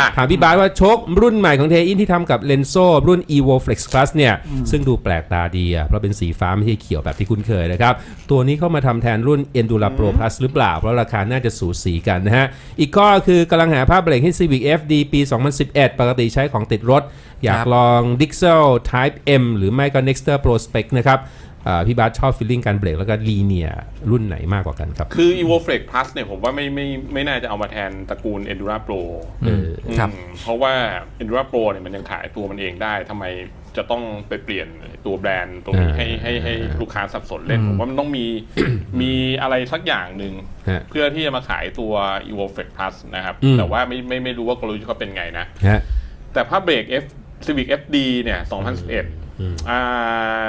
อะถามพี่บาสว่าโชครุ่นใหม่ของเทอินที่ทำกับเลนโซรุ่น Evo Flex Plus เนี่ยซึ่งดูแปลกตาดีอะเพราะเป็นสีฟ้าไม่ใช่เขียวแบบที่คุ้นเคยนะครับ ตัวนี้เข้ามาทำแทนรุ่น Endura Pro Plus หรือเปล่า เพราะราคาน่าจะสูสีกันนะฮะ อีกข้อคือกำลังหาภาพเบรกให้ Civic FD ปี 2011 ปกติใช้ของติดรถ อยากครับลอง Dixel Type M หรือไม่ก็ Nexter Pro Spec นะครับอ่าพี่บาสชอบฟีลลิ่งการเบรกแล้วก็ลีเนียรุ่นไหนมากกว่ากันครับ คือ Evo Flex Plus เนี่ยผมว่าไม่ไม่ไม่น่าจะเอามาแทนตระกูล Endura Pro เออครับอืมเพราะว่า Endura Pro เนี่ยมันยังขายตัวมันเองได้ทำไมจะต้องไปเปลี่ยนตัวแบรนด์ตรงนี้อ่าให้ให้ให้ลูกค้าสับสนเล่น ผมว่ามันต้องมีมีอะไรสักอย่างหนึ่งฮะเพื่อที่จะมาขายตัว Evo Flex Plus นะครับอืมแต่ว่าไม่ไม่ไม่รู้ว่ากลยุทธ์เขาเป็นไงนะฮะแต่ภาพเบรก F Civic FD เนี่ย 2011อ่า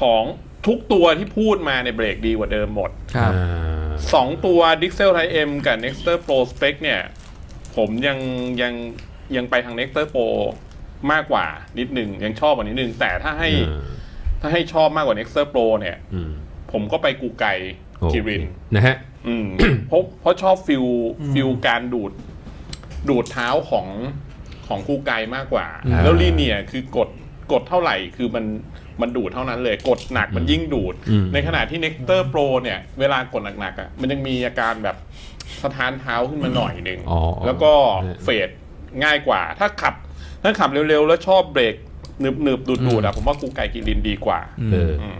ของทุกตัวที่พูดมาในยเบรกดีกว่าเดิมหมดครับอ่าสองตัว Dixel Type M กับ Nexter Pro Spec เนี่ย ผมยังยังยังไปทาง Nexter Pro มากกว่านิดนึง ยังชอบกว่านิดนึง แต่ถ้าให้อ่าถ้าให้ชอบมากกว่า Nexter Pro เนี่ยอืมผมก็ไปกูไกโอเคคิรินนะฮะอืมเพราะเพราะชอบฟิลฟิลการดูด ดูดเท้าของของกูไกมากกว่าอ่า แล้วลีเนียคือกด กดเท่าไหร่คือมันมันดูดเท่านั้นเลย กดหนักมันยิ่งดูดอืมในขณะที่ Nectar Pro เนี่ย เวลากดหนักๆอะมันยังมีอาการแบบสะท้านเท้าขึ้นมาหน่อยหนึ่งอ๋อแล้วก็ฮะเฟดง่ายกว่า ถ้าขับถ้าขับเร็วๆ แล้วชอบเบรกหนึบๆดูดๆอะผมว่ากูไกกิรินดีกว่าเอออืม